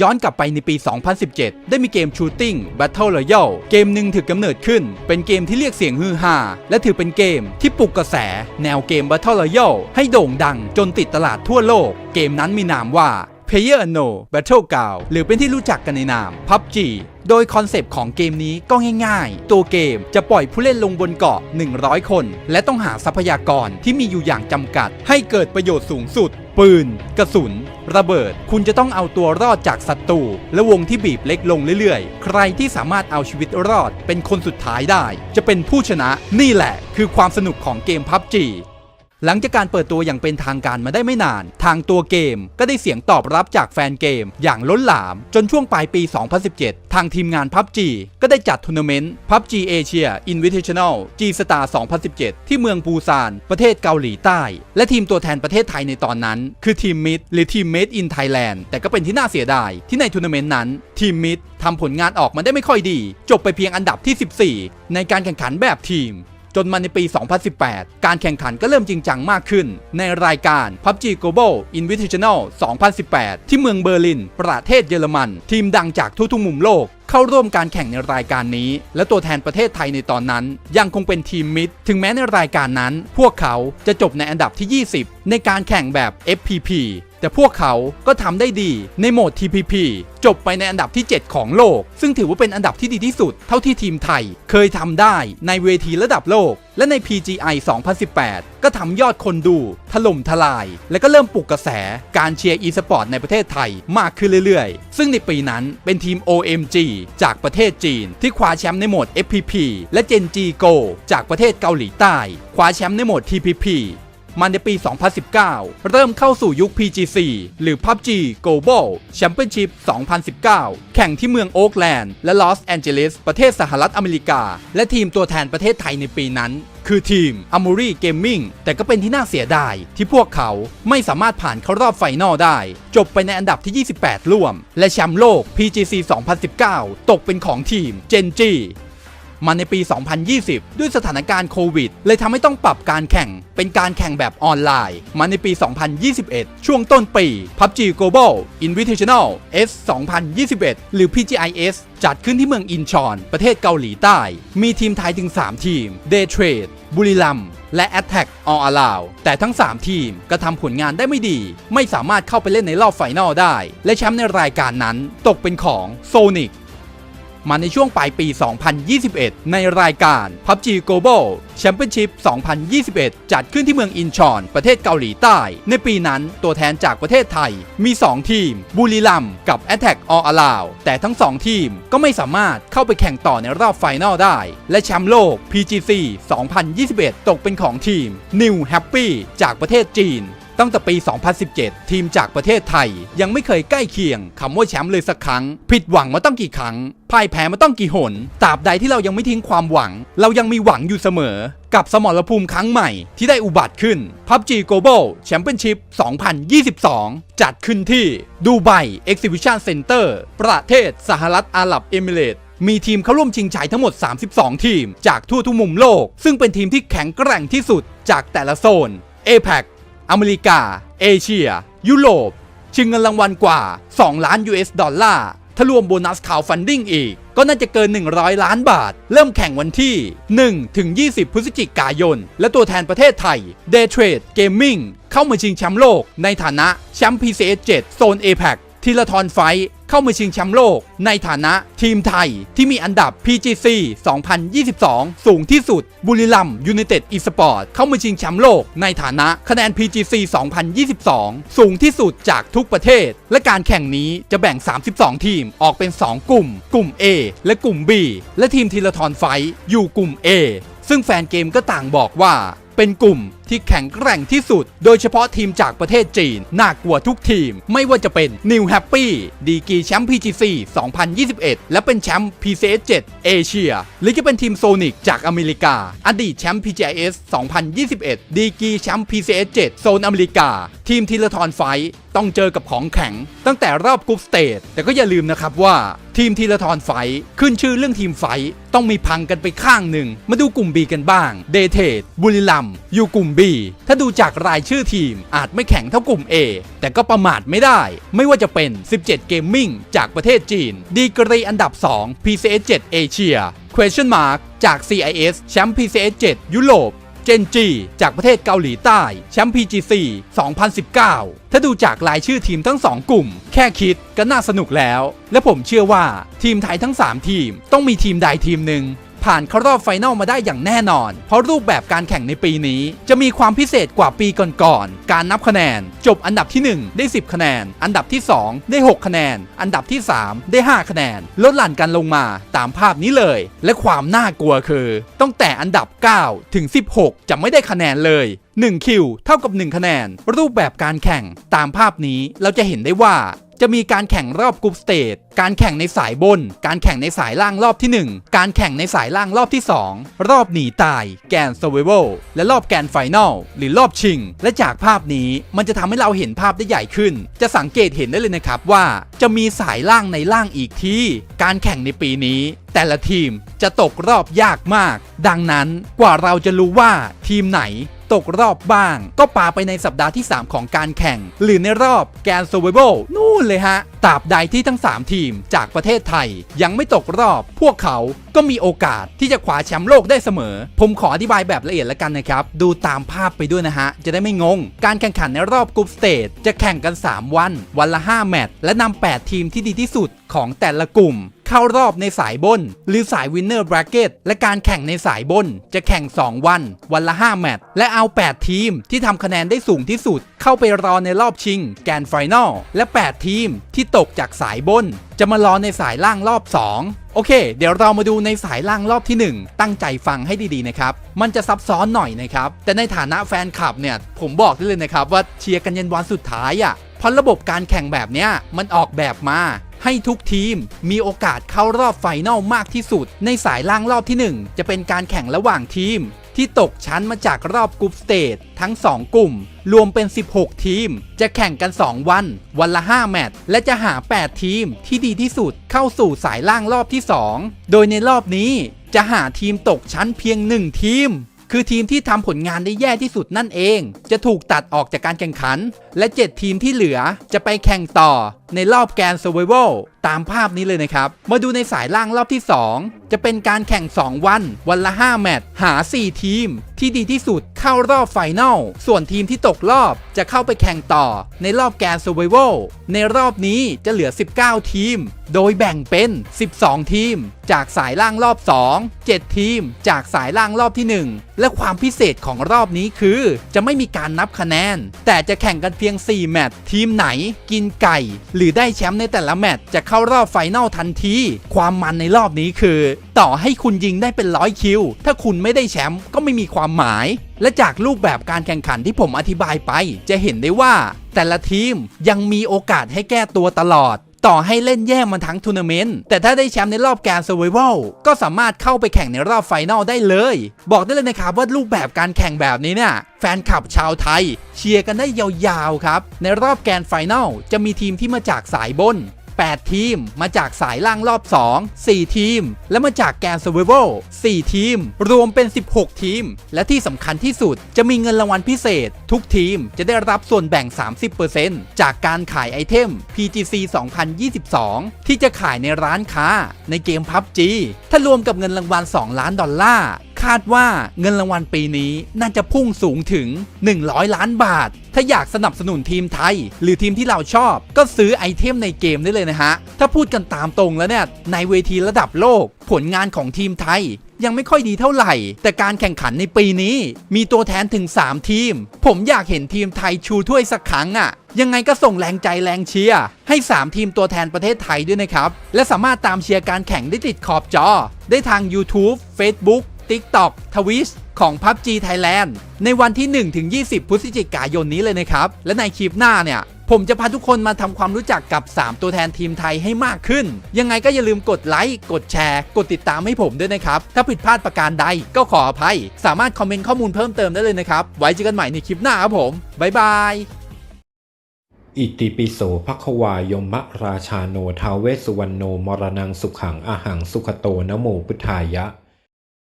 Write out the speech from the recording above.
ย้อนกลับไปในปี 2017 ได้มีเกม Shooting Battle Royale เกมหนึ่งถือกำเนิดขึ้น เป็นเกมที่เรียกเสียงฮือฮาและถือเป็นเกมที่ปลุกกระแส แนวเกม Battle Royale ให้โด่งดังจนติดตลาดทั่วโลก เกมนั้นมีนามว่า Player No Battleground หรือเป็นที่รู้จักกันในนาม PUBG โดยคอนเซปต์ของเกมนี้ก็ง่ายๆ ตัวเกมจะปล่อยผู้เล่นลงบนเกาะ 100 คน และต้องหาทรัพยากรที่มีอยู่อย่างจำกัด ให้เกิดประโยชน์สูงสุด ปืน กระสุน ระเบิด คุณจะต้องเอาตัวรอดจากศัตรูและวงที่บีบเล็กลงเรื่อยๆ ใครที่สามารถเอาชีวิตรอดเป็นคนสุดท้ายได้ จะเป็นผู้ชนะ นี่แหละ คือความสนุกของเกม PUBG หลังจากการเปิดตัวอย่างเป็นทางการมาได้ไม่นาน ทางตัวเกมก็ได้เสียงตอบรับจากแฟนเกม อย่างล้นหลาม จนช่วงปลายปี 2017 ทางทีมงาน PUBG ก็ได้จัดทัวร์นาเมนต์ PUBG Asia Invitational G Star 2017 ที่เมืองปูซาน ประเทศเกาหลีใต้ และทีมตัวแทนประเทศไทยในตอนนั้น คือทีมมิดหรือทีม Made in Thailand แต่ก็เป็นที่น่าเสียดาย ที่ในทัวร์นาเมนต์นั้นทีมมิดทำผลงานออกมาได้ไม่ค่อยดี จบไปเพียงอันดับที่ 14 ในการแข่งขันแบบทีม จนมาในปี 2018 การแข่งขันก็เริ่มจริงจังมากขึ้น ในรายการ PUBG Global Invitational 2018 ที่เมืองเบอร์ลิน ประเทศเยอรมัน ทีมดังจากทั่วทุกมุมโลกเข้าร่วมการแข่งในรายการนี้ และตัวแทนประเทศไทยในตอนนั้น ยังคงเป็นทีมมิดถึงแม้ในรายการนั้น พวกเขาจะจบในอันดับที่ 20 ในการแข่งแบบ FPP แต่พวกเขาก็ทำได้ดีในโหมด TPP จบไปในอันดับที่ 7 ของโลก ซึ่งถือว่าเป็นอันดับที่ดีที่สุด เท่าที่ทีมไทย เคยทำได้ในเวทีระดับโลก และใน PGI 2018 ก็ทำยอดคนดู ถล่มทลาย และก็เริ่มปลุกกระแสการเชียร์ e-sport ในประเทศไทยมากขึ้นเรื่อยๆ ซึ่งในปีนั้นเป็นทีม OMG จากประเทศจีน ที่คว้าแชมป์ในโหมด FPP และ Gen G Go จากประเทศเกาหลีใต้ คว้าแชมป์ในโหมด TPP มาในปี 2019 เริ่มเข้าสู่ยุค PGC หรือ PUBG Global Championship 2019 แข่งที่เมืองโอ๊กแลนด์และลอสแอนเจลิสประเทศสหรัฐอเมริกา และทีมตัวแทนประเทศไทยในปีนั้นคือทีม a m o r i Gaming แต่ก็เป็นที่น่าเสียดาย ที่พวกเขาไม่สามารถผ่านเข้ารอบไฟนอลได้ จบไปในอันดับที่ 28 ร่วม และแชมป์โลก PGC 2019 ตกเป็นของทีม Gen G มาในปี 2020 ด้วยสถานการณ์โควิด เลยทำให้ต้องปรับการแข่ง เป็นการแข่งแบบออนไลน์ มาในปี 2021 ช่วงต้นปี PUBG Global Invitational S 2021 หรือ PGIS จัดขึ้นที่เมืองอินชอน ประเทศเกาหลีใต้ มีทีมไทยถึง 3 ทีม Day Trade บุรีรัมและ Attack All Allow แต่ทั้ง 3 ทีมก็ทำผลงานได้ไม่ดี ไม่สามารถเข้าไปเล่นในรอบไฟนอลได้ และแชมป์ในรายการนั้น ตกเป็นของ Sonic มาในช่วงปลายปี 2021 ในรายการ PUBG Global Championship 2021 จัดขึ้นที่เมืองอินชอน ประเทศเกาหลีใต้ ในปีนั้นตัวแทนจากประเทศไทย มี 2 ทีม บุรีรัมย์กับ Attack All Allow แต่ทั้ง 2 ทีมก็ไม่สามารถเข้าไปแข่งต่อในรอบไฟนอลได้ และแชมป์โลก PGC 2021 ตกเป็นของทีม New Happy จากประเทศจีน ตั้งแต่ปี 2017 ทีมจากประเทศไทย ยังไม่เคยใกล้เคียงคำว่าแชมป์เลยสักครั้ง ผิดหวังมาต้องกี่ครั้งพ่ายแพ้มาต้องกี่หนตราบใดที่เรายังไม่ทิ้งความหวัง เรายังมีหวังอยู่เสมอ กับสมรภูมิครั้งใหม่ที่ได้อุบัติขึ้น PUBG Global Championship 2022 จัดขึ้นที่ดูไบ Exhibition Center ประเทศสหรัฐอาหรับเอมิเรตส์มีทีมเข้าร่วมชิงชัยทั้งหมด 32 ทีม จากทั่วทุกมุมโลก ซึ่งเป็นทีมที่แข็งแกร่งที่สุดจากแต่ละโซน APAC อเมริกา เอเชีย ยุโรป ชิงเงินรางวัลกว่า 2 ล้าน US ดอลลาร์ถ้ารวมโบนัสข่าวฟันดิ้งอีก ก็น่าจะเกิน 100 ล้านบาท เริ่มแข่งวันที่ 1 ถึง 20 พฤศจิกายน และตัวแทนประเทศไทย Day Trade Gaming เข้ามาชิงแชมป์โลก ในฐานะแชมป์ PCS 7 โซน APAC ทีละทอนไฟ เข้ามาชิงแชมป์โลก ในฐานะทีมไทยที่มีอันดับ PGC 2022 สูงที่สุด บุรีรัมยูไนเต็ดอีสปอร์ตเข้ามาชิงแชมป์โลก ในฐานะคะแนน PGC 2022 สูงที่สุดจากทุกประเทศ และการแข่งนี้จะแบ่ง 32 ทีมออกเป็น 2 กลุ่ม กลุ่ม A และกลุ่ม B และทีมทีละทอนไฟท์อยู่กลุ่ม A ซึ่งแฟนเกมก็ต่างบอกว่าเป็นกลุ่ม ที่แข็งแกร่งที่สุด โดยเฉพาะทีมจากประเทศจีน น่ากลัวทุกทีม ไม่ว่าจะเป็น New Happy ดีกีแชมป์ PGC 2021 และเป็นแชมป์ PCS 7เอเชีย หรือจะเป็นทีมโซนิกจากอเมริกา อดีตแชมป์ PGIS 2021 ดีกีแชมป์ PCS 7โซนอเมริกา ทีมทีละทอนไฟท์ต้องเจอกับของแข็ง ตั้งแต่รอบกรุ๊ปสเตจแต่ก็อย่าลืมนะครับว่าทีมทีละทอนไฟท์ขึ้นชื่อเรื่องทีมไฟท์ต้องมีพังกันไปข้างหนึ่ง มาดูกลุ่ม B กันบ้าง เดเทดบุรีรัมอยู่กลุ่ม B B ถ้าดูจากรายชื่อทีมอาจไม่แข็งเท่ากลุ่ม A แต่ก็ประมาทไม่ได้ ไม่ว่าจะเป็น 17 Gaming จากประเทศจีน ดีกรีอันดับ 2 PCS 7 Asia Question Mark จาก CIS แชมป์ PCS 7 ยุโรปเจนจีจากประเทศเกาหลีใต้แชมป์ PGC 2019 ถ้าดูจากรายชื่อทีมทั้ง 2 กลุ่ม แค่คิดก็น่าสนุกแล้ว และผมเชื่อว่าทีมไทยทั้ง 3 ทีมต้องมีทีมใดทีมหนึ่ง ผ่านเข้ารอบไฟนอลมาได้อย่างแน่นอน เพราะรูปแบบการแข่งในปีนี้ จะมีความพิเศษกว่าปีก่อนๆ การนับคะแนน จบอันดับที่ 1 ได้ 10 คะแนน อันดับที่ 2 ได้ 6 คะแนน อันดับที่ 3 ได้ 5 คะแนน ลดหลั่นกันลงมาตามภาพนี้เลย และความน่ากลัวคือ ตั้งแต่อันดับ 9 ถึง 16 จะไม่ได้คะแนนเลย1คิวเท่ากับ 1 คะแนน รูปแบบการแข่งตามภาพนี้เราจะเห็นได้ว่า จะมีการแข่งรอบกรุ๊ปสเตจ การแข่งในสายบน การแข่งในสายล่างรอบที่ 1 การแข่งในสายล่างรอบที่ 2 รอบหนีตาย แกน s u r v i v a l และรอบแกนไฟนอลหรือรอบชิง และจากภาพนี้มันจะทำให้เราเห็นภาพได้ใหญ่ขึ้น จะสังเกตเห็นได้เลยนะครับว่า จะมีสายล่างในล่างอีกที่ การแข่งในปีนี้แต่ละทีมจะตกรอบยากมาก ดังนั้นกว่าเราจะรู้ว่าทีมไหน ตกรอบบ้าง ก็ปาไปในสัปดาห์ที่ 3 ของการแข่ง หรือในรอบแกนโซเวเบลนู่นเลยฮะตราบใดที่ทั้ง 3 ทีมจากประเทศไทย ยังไม่ตกรอบ พวกเขาก็มีโอกาสที่จะคว้าแชมป์โลกได้เสมอ ผมขออธิบายแบบละเอียดแล้วกันนะครับ ดูตามภาพไปด้วยนะฮะ จะได้ไม่งง การแข่งขันในรอบกรุ๊ปสเตจจะแข่งกัน 3 วัน วันละ 5 แมตช์และนำ 8 ทีมที่ดีที่สุดของแต่ละกลุ่ม เข้ารอบในสายบน หรือสายวินเนอร์บราเกตและการแข่งในสายบน จะแข่ง 2 วัน วันละ 5 แมตช์และเอา 8 ทีมที่ทำคะแนนได้สูงที่สุด เข้าไปรอในรอบชิง แกนไฟนอลและ 8 ทีมที่ตกจากสายบน จะมารอในสายล่างรอบ 2 โอเค เดี๋ยวเรามาดูในสายล่างรอบที่ 1 ตั้งใจฟังให้ดีๆนะครับ มันจะซับซ้อนหน่อยนะครับ แต่ในฐานะแฟนคลับเนี่ย ผมบอกได้เลยนะครับว่าเชียร์กันยันวันสุดท้ายอะ่ะเพราะระบบการแข่งแบบเนี้ยมันออกแบบมาให้ทุกทีมมีโอกาสเข้ารอบไฟนอลมากที่สุด ในสายล่างรอบที่ 1 จะเป็นการแข่งระหว่างทีม ที่ตกชั้นมาจากรอบกรุ๊ปสเตจทั้ง 2 กลุ่ม รวมเป็น 16 ทีม จะแข่งกัน 2 วัน วันละ 5 แมตช์และจะหา 8 ทีมที่ดีที่สุดเข้าสู่สายล่างรอบที่ 2 โดยในรอบนี้จะหาทีมตกชั้นเพียง 1 ทีม คือทีมที่ทำผลงานได้แย่ที่สุดนั่นเอง จะถูกตัดออกจากการแข่งขัน และ 7 ทีมที่เหลือจะไปแข่งต่อ ในรอบแกน Survival ตามภาพนี้เลยนะครับ มาดูในสายล่างรอบที่ 2 จะเป็นการแข่ง 2 วัน วันละ 5 แมตช์หา 4 ทีม ที่ดีที่สุดเข้ารอบไฟนอลส่วนทีมที่ตกรอบจะเข้าไปแข่งต่อในรอบแกน Survival ในรอบนี้จะเหลือ 19 ทีม โดยแบ่งเป็น 12 ทีม จากสายล่างรอบ 2 7 ทีม จากสายล่างรอบที่ 1 และความพิเศษของรอบนี้คือ จะไม่มีการนับคะแนน แต่จะแข่งกันเพียง 4 แมตช์ทีมไหน กินไก่หรือได้แชมป์ในแต่ละแมตช์จะเข้ารอบไฟนอลทันที ความมันในรอบนี้คือ ต่อให้คุณยิงได้เป็นร้อยคิว ถ้าคุณไม่ได้แชมป์ก็ไม่มีความหมาย และจากรูปแบบการแข่งขันที่ผมอธิบายไป จะเห็นได้ว่าแต่ละทีมยังมีโอกาสให้แก้ตัวตลอด ต่อให้เล่นแย่มันทั้งทัวร์นาเมนต์แต่ถ้าได้แชมป์ในรอบการ Survival ก็สามารถเข้าไปแข่งในรอบไฟนอลได้เลย บอกได้เลยนะครับว่ารูปแบบการแข่งแบบนี้เนี่ยแฟนคลับชาวไทย เชียร์กันได้ยาวๆครับ ในรอบแกนไฟนอลจะมีทีมที่มาจากสายบน 8 ทีม มาจากสายล่างรอบ 2 4 ทีม และมาจากแกน Survival 4 ทีม รวมเป็น 16 ทีม และที่สำคัญที่สุดจะมีเงินรางวัลพิเศษ ทุกทีมจะได้รับส่วนแบ่ง 30%จากการขายไอเทม PGC 2022 ที่จะขายในร้านค้าในเกม PUBG ถ้ารวมกับเงินรางวัล 2 ล้านดอลลาร์ คาดว่าเงินรางวัลปีนี้น่าจะพุ่งสูงถึง 100 ล้านบาท ถ้าอยากสนับสนุนทีมไทย หรือทีมที่เราชอบ ก็ซื้อไอเทมในเกมได้เลยนะฮะ ถ้าพูดกันตามตรงแล้วเนี่ย ในเวทีระดับโลก ผลงานของทีมไทยยังไม่ค่อยดีเท่าไหร่ แต่การแข่งขันในปีนี้ มีตัวแทนถึง 3 ทีม ผมอยากเห็นทีมไทยชูถ้วยสักครั้งอะ่ะ ยังไงก็ส่งแรงใจแรงเชียร์ให้ 3 ทีมตัวแทนประเทศไทยด้วยนะครับ และสามารถตามเชียร์การแข่งได้ติดขอบจอ ได้ทาง YouTube Facebook TikTok Twitch ของ PUBG Thailand ในวันที่ 1-20 พฤศจิกายนนี้เลยนะครับ และในคลิปหน้าเนี่ย ผมจะพาทุกคนมาทำความรู้จักกับ 3 ตัวแทนทีมไทยให้มากขึ้น ยังไงก็อย่าลืมกดไลค์ กดแชร์ กดติดตามให้ผมด้วยนะครับ ถ้าผิดพลาดประการใดก็ขออภัย สามารถคอมเมนต์ข้อมูลเพิ่มเติมได้เลยนะครับ ไว้เจอกันใหม่ในคลิปหน้าครับผมบ๊ายบายอิติปิโสภควายมะราชาโนทาเวสุวรรณโนมรณังสุขังอาหังสุขโตนโมพุทธายะ